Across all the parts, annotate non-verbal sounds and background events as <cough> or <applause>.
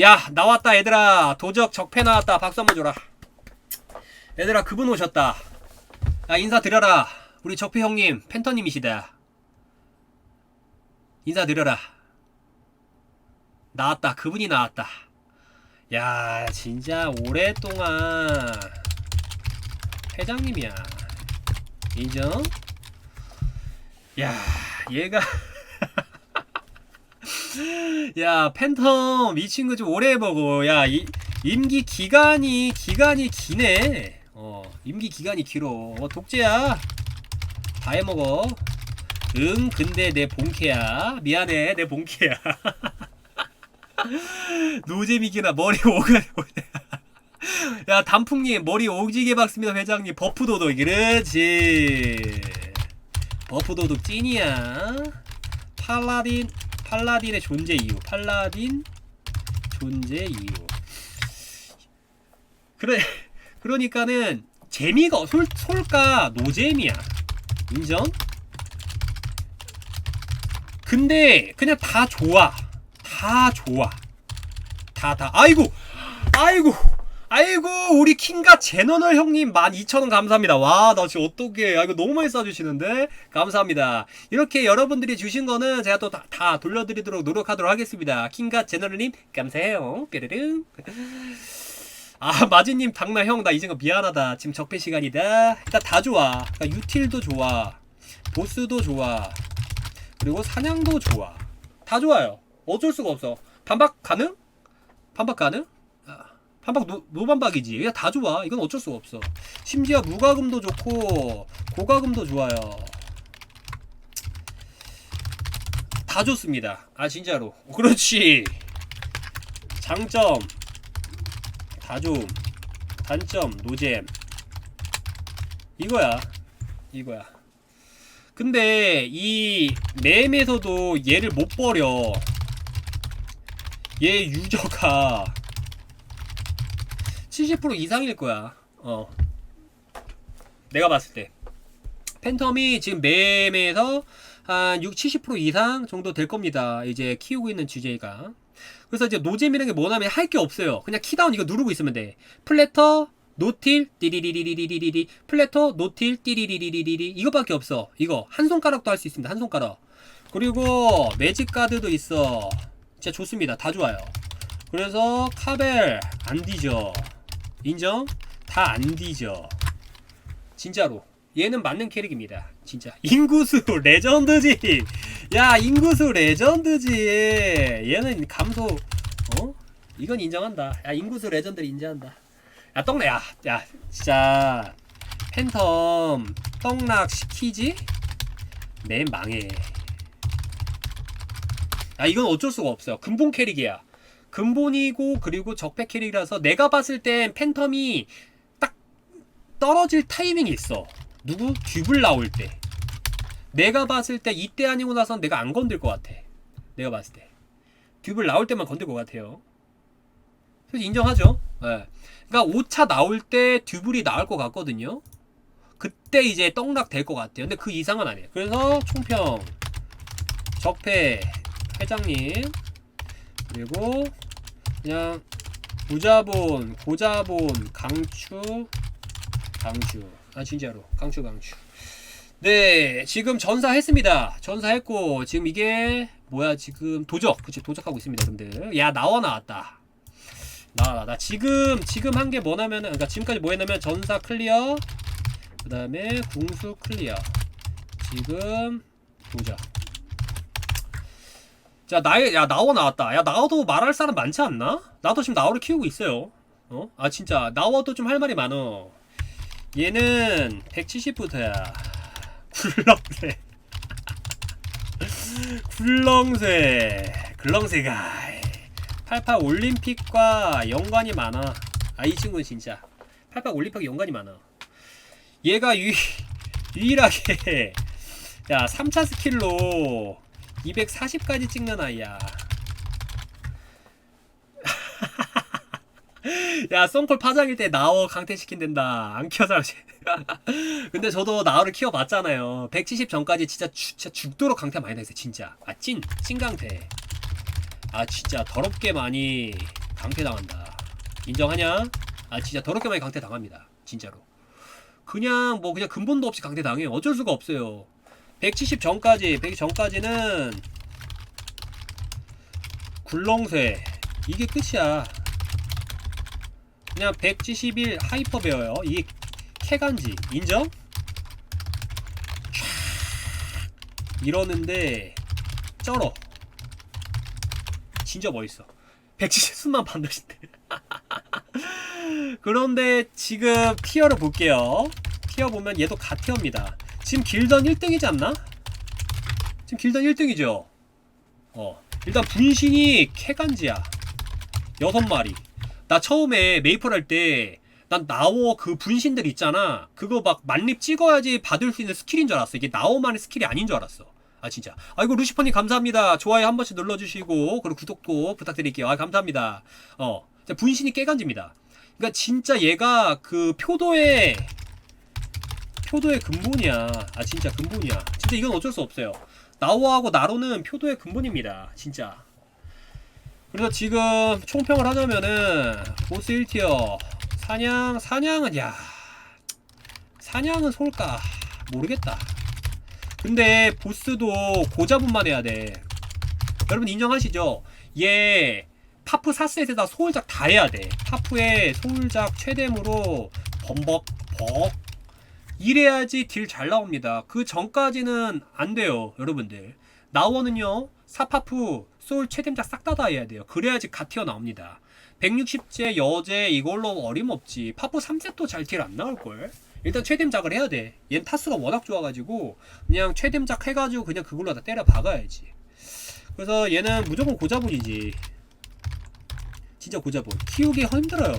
야 나왔다 얘들아. 도적 적폐 나왔다. 박수 한번 줘라. 얘들아 그분 오셨다. 야 인사드려라. 우리 적폐 형님 펜터님이시다. 인사드려라. 나왔다. 그분이 나왔다. 야 진짜 오랫동안 회장님이야. 인정? 야 얘가 야 팬텀 이 친구 좀 오래 해보고. 야 이, 임기 기간이 기간이 기네. 어 임기 기간이 길어. 어, 독재야. 다 해먹어. 응 근데 내 본캐야. 미안해 내 본캐야. <laughs> 노잼이기나 머리 오가 야 단풍님 머리 오지게 박습니다 회장님. 버프 도둑 그렇지. 버프 도둑 찐이야. 팔라딘 팔라딘의 존재 이유. 팔라딘 존재 이유. 그래 <laughs> 그러니까는 재미가 솔, 솔까 노잼이야. 인정? 근데 그냥 다 좋아. 다 좋아. 다 다. 아이고! 아이고 아이고 우리 킹가 제너널 형님 12,000원 감사합니다. 와 나 지금 어떡해. 아 이거 너무 많이 쏴주시는데? 감사합니다. 이렇게 여러분들이 주신 거는 제가 또다 다 돌려드리도록 노력하도록 하겠습니다. 킹가 제너럴님 감사해요. 뾰르릉 아 마지님 당나 형나거 미안하다. 지금 적폐 시간이다. 일단 다 좋아. 그러니까 유틸도 좋아. 보스도 좋아. 그리고 사냥도 좋아. 다 좋아요. 어쩔 수가 없어. 반박 가능? 반박 가능? 아, 반박 노, 노반박이지. 그냥 다 좋아. 이건 어쩔 수가 없어. 심지어 무과금도 좋고 고과금도 좋아요. 다 좋습니다. 아 진짜로. 그렇지. 장점. 다 좋음. 단점. 노잼. 이거야. 이거야. 근데 이 램에서도 얘를 못 버려. 얘 유저가 70% 이상일 거야. 어. 내가 봤을 때. 팬텀이 지금 램에서 한 6, 70% 이상 정도 될 겁니다. 이제 키우고 있는 주제가. 그래서 이제 노잼이라는 게 뭐냐면 할 게 없어요. 그냥 키다운 이거 누르고 있으면 돼. 플래터 노틸 띠리리리리리리리. 플래터 노틸 띠리리리리리리. 이거밖에 없어. 이거. 한 손가락도 할 수 있습니다. 한 손가락. 그리고 매직 카드도 있어. 진짜 좋습니다. 다 좋아요. 그래서 카벨 안 뒤져 인정? 다 안 뒤져. 진짜로. 얘는 맞는 캐릭입니다. 진짜. 인구수 레전드지! 야 인구수 레전드지! 얘는 감소 어? 이건 인정한다. 야 인구수 레전드를 인정한다. 야 떡나 야, 야 진짜. 팬텀 떡락 시키지? 맨 망해. 야 이건 어쩔 수가 없어요 근본 캐릭이야 근본이고 그리고 적폐 캐릭이라서 내가 봤을 땐 팬텀이 딱 떨어질 타이밍이 있어. 누구? 듀블 나올 때. 내가 봤을 때 이때 아니고 나선 내가 안 건들 것 같아. 내가 봤을 때. 듀블 나올 때만 건들 것 같아요. 솔직히 인정하죠? 예. 그러니까 5차 나올 때 듀블이 나올 것 같거든요. 그때 이제 떡락 될 것 같아요. 근데 그 이상은 아니에요. 그래서 총평. 적폐 회장님. 그리고 그냥 부자본 고자본 강추 강추. 아 진짜로. 강추 강추. 네 지금 전사했습니다. 전사했고 지금 이게 뭐야 지금 도적. 그치 도적하고 있습니다 여러분들 야 나와 나왔다. 나와 나 지금 지금 한 게 뭐냐면은 그러니까 지금까지 뭐 했냐면 전사 클리어 그 다음에 궁수 클리어. 지금 도적 자 나의 야 나오 나왔다. 야 나오도 말할 사람 많지 않나? 나도 지금 나오를 키우고 있어요. 어? 아 진짜. 나와도 좀 할 말이 많어. 얘는 170부터야. <laughs> <laughs> 굴렁쇠. 굴렁쇠. 굴렁쇠가 88 올림픽과 연관이 많아. 아 이 친구는 진짜. 88 올림픽 연관이 많아. 얘가 유, 유일하게. <laughs> 야 3차 스킬로 240까지 찍는 아이야 <laughs> 야 썬콜 파장일 때 나워 강퇴시킨댄다 안 키워서 <laughs> 근데 저도 나우를 키워봤잖아요 170 전까지 진짜, 주, 진짜 죽도록 강퇴 많이 당했어요 진짜 아 찐 찐강퇴 아 진짜 더럽게 많이 강퇴 당한다. 인정하냐? 아 진짜 더럽게 많이 강퇴 당합니다. 진짜로. 그냥 뭐 그냥 근본도 없이 강퇴 당해요. 어쩔 수가 없어요. 170 전까지 100 전까지는 굴렁쇠 이게 끝이야. 그냥 171 하이퍼 베어요. 이게 캐간지 인정? 이러는데 쩔어. 진짜 멋있어. 170수만 반드신데. <laughs> 그런데 지금 티어를 볼게요. 티어 보면 얘도 가티어입니다. 지금 길던 1등이지 않나? 지금 길던 1등이죠. 어. 일단 분신이 캐간지야. 여섯 마리. 나 처음에 메이플 할 때 난 나워 그 분신들 있잖아. 그거 막 만렙 찍어야지 받을 수 있는 스킬인 줄 알았어. 이게 나워만의 스킬이 아닌 줄 알았어. 아 진짜. 아이고 루시퍼님 감사합니다. 좋아요 한 번씩 눌러주시고 그리고 구독도 부탁드릴게요. 아 감사합니다. 어. 분신이 깨간지입니다. 그러니까 진짜 얘가 그 표도의 표도의 근본이야. 아 진짜 근본이야. 진짜 이건 어쩔 수 없어요. 나오하고 나로는 표도의 근본입니다. 진짜. 그래서 지금 총평을 하자면은 보스 1티어 사냥 사냥은 야 사냥은 솔까 모르겠다. 근데 보스도 고자분만 해야 돼. 여러분 인정하시죠? 얘 파프 4셋에다 소울작 다 해야 돼. 파프에 소울작 최대무로 범벅 벅 이래야지 딜 잘 나옵니다. 그 전까지는 안 돼요, 여러분들. 나워는요, 사파프, 소울 최댐작 싹 다 다 해야 돼요. 그래야지 갓 튀어 나옵니다. 160제 여제 이걸로 어림없지. 파프 3셋도 잘 딜 안 나올걸? 일단 최댐작을 해야 돼. 얜 타수가 워낙 좋아가지고, 그냥 최댐작 해가지고 그냥 그걸로 다 때려 박아야지. 그래서 얘는 무조건 고자본이지. 진짜 고자본. 키우기 힘들어요.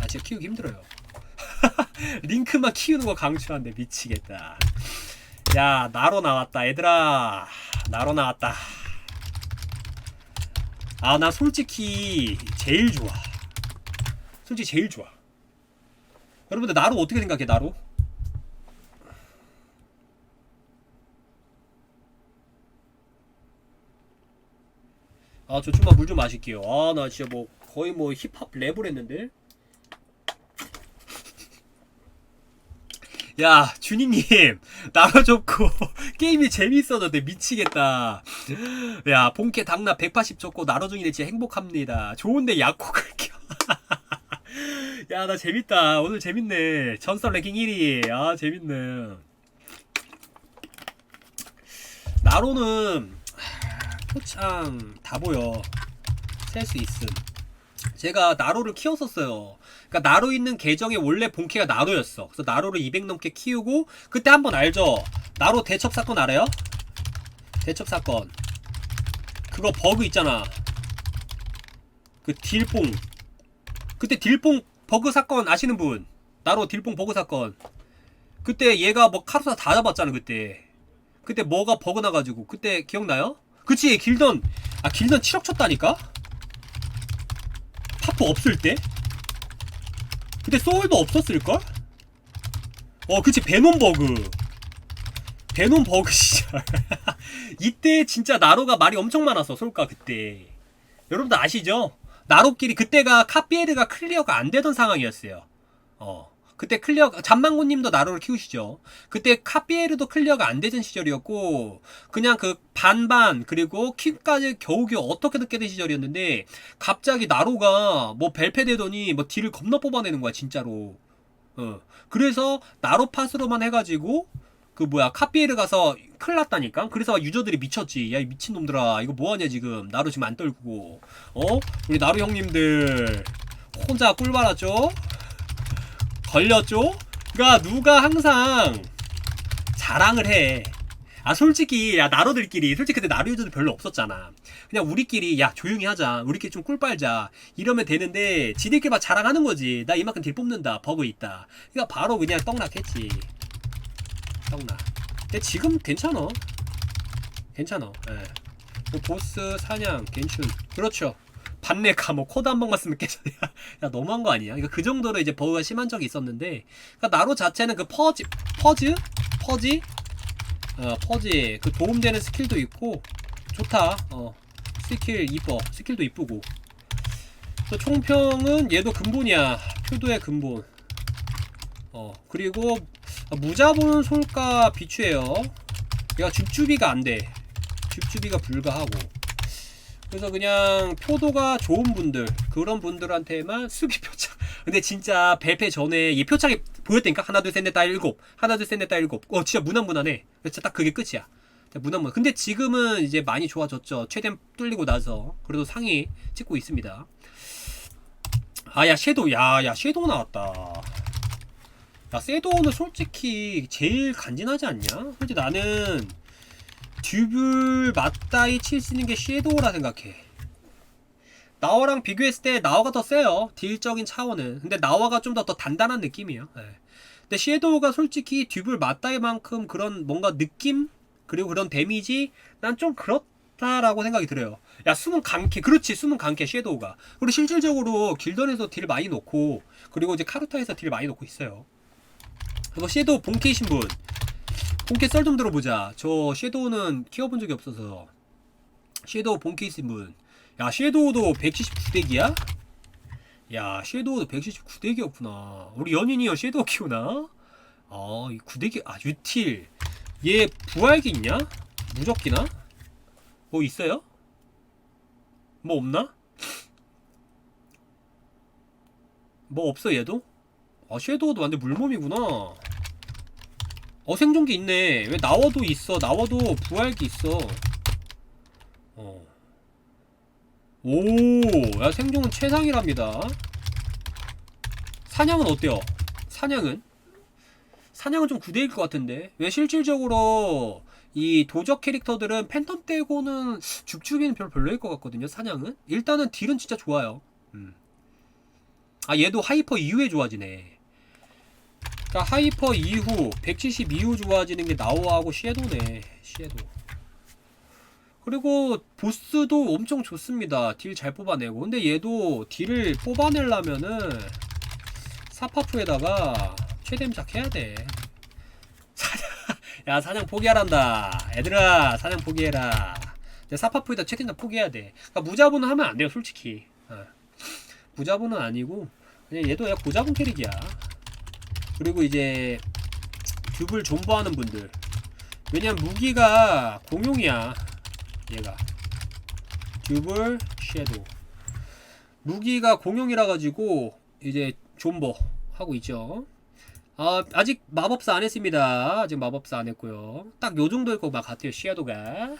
아, 진짜 키우기 힘들어요. 링크만 키우는 거 강추한데 미치겠다. 야, 나로 나왔다, 얘들아. 나로 나왔다. 아, 나 솔직히 제일 좋아. 솔직히 제일 좋아. 여러분들 나로 어떻게 생각해, 나로? 아, 저 좀만 물 좀 마실게요. 아, 나 진짜 뭐 거의 뭐 힙합 랩을 했는데. 야, 주니님, <laughs> 나로 좋고, <laughs> 게임이 재밌어졌네. 미치겠다. 야, 본캐 당나 180 줬고, 나로 중이네. 진짜 행복합니다. 좋은데 약콕을 켜. <laughs> 야, 나 재밌다. 오늘 재밌네. 전설 랭킹 1위. 아, 재밌네. 나로는, <sighs> 표창 다 보여. 셀 수 있음. 제가 나로를 키웠었어요. 그러니까 나로 있는 계정의 원래 본캐가 나로였어. 그래서 나로를 200 넘게 키우고 그때 한번 알죠? 나로 대첩 사건 알아요? 대첩 사건. 그거 버그 있잖아. 그 딜뽕. 그때 딜뽕 버그 사건 아시는 분? 나로 딜뽕 버그 사건. 그때 얘가 뭐 카루사 다 잡았잖아 그때. 그때 뭐가 버그 나가지고 그때 기억나요? 그치 길던 아 길던 7억 쳤다니까? 파프 없을 때? 그때 소울도 없었을걸? 어 그치 베놈 버그. 베놈 버그 <laughs> 시절. 이때 진짜 나로가 말이 엄청 많았어 솔까 그때. 여러분들 아시죠? 나로끼리 그때가 카피에르가 클리어가 안 되던 상황이었어요. 어 그때 클리어 잠망고님도 나로를 키우시죠. 그때 카피에르도 클리어가 안 되던 시절이었고 그냥 그 반반 그리고 퀸까지 겨우겨우 어떻게든 깨는 시절이었는데 갑자기 나로가 뭐 벨페 되더니 뭐 딜을 겁나 뽑아내는 거야 진짜로. 어. 그래서 나로 팟으로만 해가지고 그 뭐야 카피에르 가서 큰일 났다니까? 그래서 유저들이 미쳤지. 야이 미친놈들아 이거 뭐하냐 지금. 나로 지금 안 떨구고. 어? 우리 나로 형님들 혼자 꿀 받았죠 걸렸죠? 그러니까 누가 항상 자랑을 해. 아 솔직히 야 나로들끼리 솔직히 그때 유저도 별로 없었잖아. 그냥 우리끼리 야 조용히 하자. 우리끼리 좀 꿀 빨자. 이러면 되는데 지들끼리 막 자랑하는 거지. 나 이만큼 딜 뽑는다. 버그 있다. 그러니까 바로 그냥 떡락했지. 떡락. 근데 지금 괜찮아. 괜찮아. 예. 뭐 보스 사냥 괜춘. 그렇죠. 반내 감옥 코드 한 번만 쓰면 깨져. 야 너무한 거 아니야? 그러니까 그 정도로 이제 버그가 심한 적이 있었는데, 그러니까 나로 자체는 그 퍼즈, 퍼즈, 퍼지, 어 퍼지 그 도움되는 스킬도 있고 좋다. 어 스킬 이뻐, 스킬도 이쁘고. 또 총평은 얘도 근본이야. 표도의 근본. 어 그리고 무자본 솔가 비추예요. 얘가 줍줍이가 안 돼. 줍줍이가 불가하고. 그래서 그냥 표도가 좋은 분들 그런 분들한테만 <laughs> 수비 표창. 근데 진짜 배패 전에 이 표창이 보였다니까 하나 둘 셋 넷 다 일곱 하나 둘 셋 넷 다 일곱. 어 진짜 무난무난해. 진짜 딱 그게 끝이야. 무난무난. 근데 지금은 이제 많이 좋아졌죠. 최대한 뚫리고 나서 그래도 상위 찍고 있습니다. 아야 섀도우 야야 섀도우 나왔다. 야 섀도우는 솔직히 제일 간지나지 않냐? 솔직히 나는 듀블 맞다이 칠 수 있는 게 섀도우라 생각해. 나와랑 비교했을 때 나와가 더 세요. 딜적인 차원은. 근데 나와가 좀 더 더 단단한 느낌이에요. 예. 근데 섀도우가 솔직히 듀블 맞다이만큼 그런 뭔가 느낌 그리고 그런 데미지 난 좀 그렇다라고 생각이 들어요. 야 숨은 강캐 그렇지 숨은 강캐 섀도우가 그리고 실질적으로 길던에서 딜 많이 놓고 그리고 이제 카루타에서 딜 많이 놓고 있어요. 그리고 섀도우 본캐이신 분 본캐 썰 좀 들어보자. 저 섀도우는 키워본 적이 없어서 섀도우 본캐이신 분. 야 섀도우도 179덱이야? 야 섀도우도 179덱이었구나. 우리 연인이요 섀도우 키우나? 아 이 9덱이 아 유틸 얘 부활기 있냐? 무적기나? 뭐 있어요? 뭐 없나? 뭐 없어 얘도? 아 섀도우도 완전 물몸이구나 어 생존기 있네 왜 나와도 있어 나와도 부활기 있어 어. 오야 생존은 최상이랍니다 사냥은 어때요? 사냥은? 사냥은 좀 구대일 것 같은데 왜 실질적으로 이 도적 캐릭터들은 팬텀 떼고는 죽죽이는 별 별로일 것 같거든요 사냥은 일단은 딜은 진짜 좋아요 음. 아 얘도 하이퍼 이후에 좋아지네 그러니까 하이퍼 이후 170 이후 좋아지는 게 나오하고 섀도네 섀도 그리고 보스도 엄청 좋습니다. 딜 잘 뽑아내고. 근데 얘도 딜을 뽑아내려면은 사파프에다가 최대임작 해야 돼. 사냥 야 사냥 포기하란다. 얘들아 사냥 포기해라. 근데 사파프에다 최대임작 포기해야 돼. 그러니까 무자본은 하면 안 돼요 솔직히. 어. 무자본은 아니고 그냥 얘도 그냥 고자본 캐릭이야 그리고 이제 듀블 존버하는 분들. 왜냐면 무기가 공용이야 얘가. 듀블 섀도우. 무기가 공용이라 가지고 이제 존버 하고 있죠. 아, 아직 마법사 안 했습니다. 아직 마법사 안 했고요. 딱 요 정도일 것 같아요 섀도우가